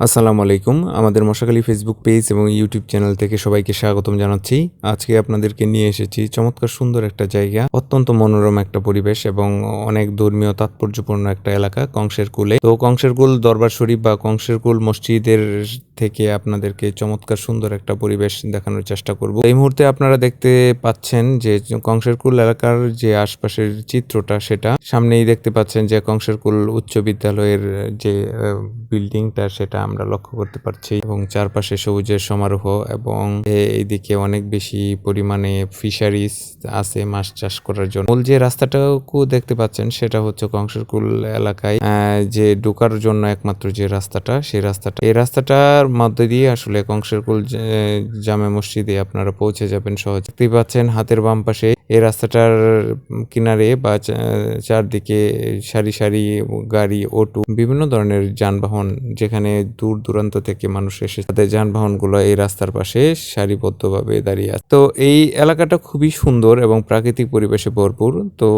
আসসালামু আলাইকুম। আমাদের মশাখালী ফেসবুক পেজ এবং ইউটিউব চ্যানেল থেকে সবাইকে স্বাগতম জানাচ্ছি। আজকে আপনাদেরকে নিয়ে এসেছি চমৎকার সুন্দর একটা জায়গা, অত্যন্ত মনোরম একটা পরিবেশ এবং অনেক ধর্মীয় তাৎপর্যপূর্ণ একটা এলাকা, কংসের কুলে। তো কংসের কুল দরবার শরীফ বা কংসের কুল মসজিদের থেকে আপনাদেরকে চমৎকার সুন্দর একটা পরিবেশ দেখানোর চেষ্টা করব। এই মুহূর্তে আপনারা দেখতে পাচ্ছেন যে কংসের কুল এলাকার যে আশপাশের চিত্রটা, সেটা সামনেই দেখতে পাচ্ছেন যে কংসের কুল উচ্চ বিদ্যালয়ের যে বিল্ডিংটা, সেটা আমরা লক্ষ্য করতে পারছি এবং চারপাশে সবুজের সমারোহ এবং এইদিকে অনেক বেশি পরিমাণে ফিশারিজ আছে মাছ চাষ করার জন্য। মূল যে রাস্তাটাকু দেখতে পাচ্ছেন, সেটা হচ্ছে কংসরকুল এলাকায় যে ঢোকার জন্য একমাত্র যে রাস্তাটা, সেই রাস্তাটা। এই রাস্তাটার মধ্যে দিয়ে আসলে কংসের কুল জামে মসজিদে আপনারা পৌঁছে যাবেন সহজ। দেখতেই পাচ্ছেন, হাতের বাম পাশে এই রাস্তাটার কিনারে বা চারদিকে সারি সারি গাড়ি, অটো, বিভিন্ন ধরনের যানবাহন যেখানে দূর দূরান্ত থেকে মানুষ এসে তাদের যানবাহনগুলো এই রাস্তার পাশে সারিবদ্ধভাবে দাঁড়িয়ে আছে। তো এই এলাকাটা খুবই সুন্দর এবং প্রাকৃতিক পরিবেশে ভরপুর। তো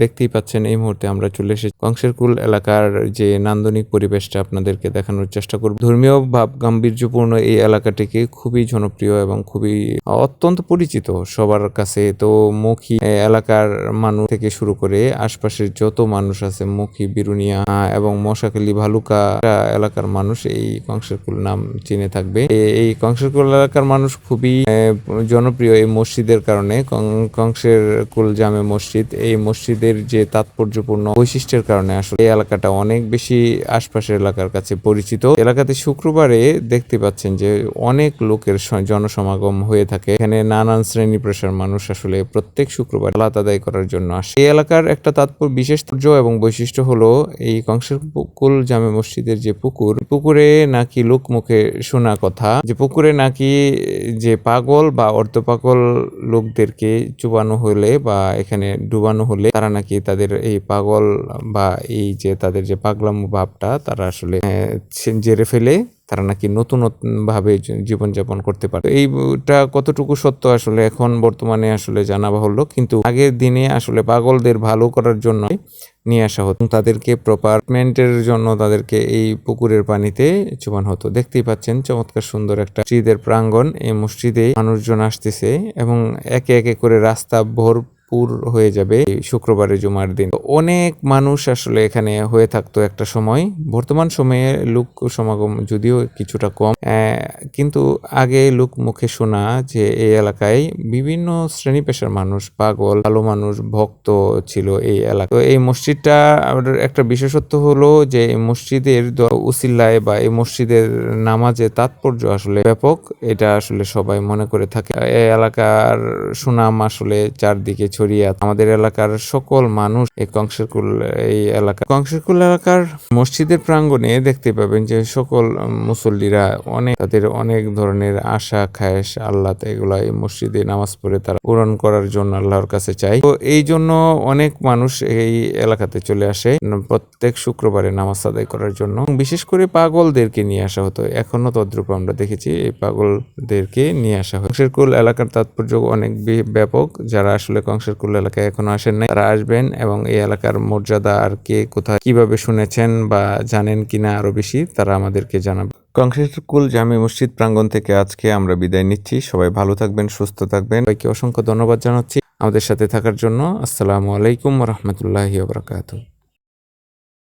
দেখতেই পাচ্ছেন এই মুহূর্তে আমরা চলে এসেছি কংসেরকুল এলাকার যে নান্দনিক পরিবেশটা আপনাদেরকে দেখানোর চেষ্টা করব। ধর্মীয় ভাব গাম্ভীর্যপূর্ণ এই এলাকাটিকে খুবই জনপ্রিয় এবং খুবই অত্যন্ত পরিচিত সবার কাছে। তো মুখী এলাকার মানুষ থেকে শুরু করে আশপাশের যত মানুষ আছে, মুখী, বিরুনিয়া এবং মশাখালী, ভালুকা এলাকার মানুষ এই কংসেরকুল নাম চিনে থাকবে। এই কংসেরকুল এলাকার মানুষ খুবই জনপ্রিয় এই মসজিদের কারণে। কংসের কুল জামে মসজিদ, এই মসজিদের যে তাৎপর্যপূর্ণ বৈশিষ্ট্যের কারণে আসলে এই এলাকাটা অনেক বেশি আশপাশের এলাকার কাছে পরিচিত। এলাকাতে শুক্রবারে দেখতে পাচ্ছেন যে অনেক লোকের জনসমাগম হয়ে থাকে। এখানে নানান শ্রেণি পেশার মানুষ আসলে প্রত্যেক শুক্রবার সালাত আদায় করার জন্য আসে। এই এলাকার একটা তাৎপর্য বিশেষ তাৎপর্য এবং বৈশিষ্ট্য হলো এই কংসের কুল জামে মসজিদের যে পুকুর পুকুরে নাকি লোক মুখে শোনা কথা। যে পুকুরে নাকি যে পাগল বা অর্ধপাগল লোকদেরকে চুবানো হলে বা এখানে ডুবানো হলে তারা নাকি তাদের এই পাগল বা এই যে তাদের যে পাগলাম ভাবটা তারা আসলে আহ, জেরে ফেলে। তারা নাকি নতুন নতুন ভাবে জীবনযাপন করতে পারে। এইটা কতটুকু সত্য আসলে এখন বর্তমানে আসলে জানা বাহুল্য, কিন্তু আগের দিনে আসলে পাগলদের ভালো করার জন্য নিয়ে আসা হতো। তাদেরকে প্রপারমেন্টের জন্য তাদেরকে এই পুকুরের পানিতে চুবান হতো। দেখতেই পাচ্ছেন চমৎকার সুন্দর একটা মসজিদের প্রাঙ্গণ। এই মসজিদে মানুষজন আসতেছে এবং একে একে করে রাস্তা ভরপুর হয়ে যাবে শুক্রবারে জুমার দিন। অনেক মানুষ আসলে এখানে হয়ে থাকতো একটা সময়। বর্তমান সময়ে লোক সমাগম যদিও কিছুটা কম কিন্তু আগে লোক মুখে শোনা যে এই এলাকায় বিভিন্ন শ্রেণি পেশার মানুষ, পাগল ভালো মানুষ, ভক্ত ছিল এই এলাকা তো এই মসজিদটা আমাদের একটা বিশেষত্ব হলো যে এই মসজিদের উসিল্লায় বা এই মসজিদের নামাজে তাৎপর্য আসলে ব্যাপক, এটা আসলে সবাই মনে করে থাকে। এই এলাকার সুনাম আসলে চারদিকে ছড়িয়ে আমাদের এলাকার সকল মানুষ এই কংসেরকুল, এই এলাকা, কংসেরকুল এলাকার মসজিদের প্রাঙ্গণে দেখতে পাবেন যে সকল মুসল্লিরা অনেক, তাদের অনেক ধরনের আশা, খায়েশ আল্লাহ এগুলা এই মসজিদে নামাজ পড়ে তারা পূরণ করার জন্য আল্লাহর কাছে চাই তো এই জন্য অনেক মানুষ এই এলাকাতে চলে আসে প্রত্যেক শুক্রবারে নামাজ আদায় করার জন্য। বিশেষ করে পাগলদেরকে নিয়ে আসা হতো। এখনও তদ্রূপ আমরা দেখেছি এই পাগলদেরকে নিয়ে আসা হয় কংসেরকুল এলাকার তাৎপর্য অনেক ব্যাপক। যারা আসলে কংসেরকুল এলাকায় এখনও আসেন নাই। তারা আসবেন এবং এই এলাকার মর্যাদা আর কে কোথায় কীভাবে শুনেছেন বা জানেন কিনা আরও বেশি, তারা আমাদেরকে জানাবে। কুল জামে মসজিদ প্রাঙ্গণ থেকে আজকে আমরা বিদায় নিচ্ছি। সবাই ভালো থাকবেন, সুস্থ থাকবেন। সবাইকে অসংখ্য ধন্যবাদ জানাচ্ছি। আমাদের সাথে থাকার জন্য আসসালামু আলাইকুম রহমতুল্লাহ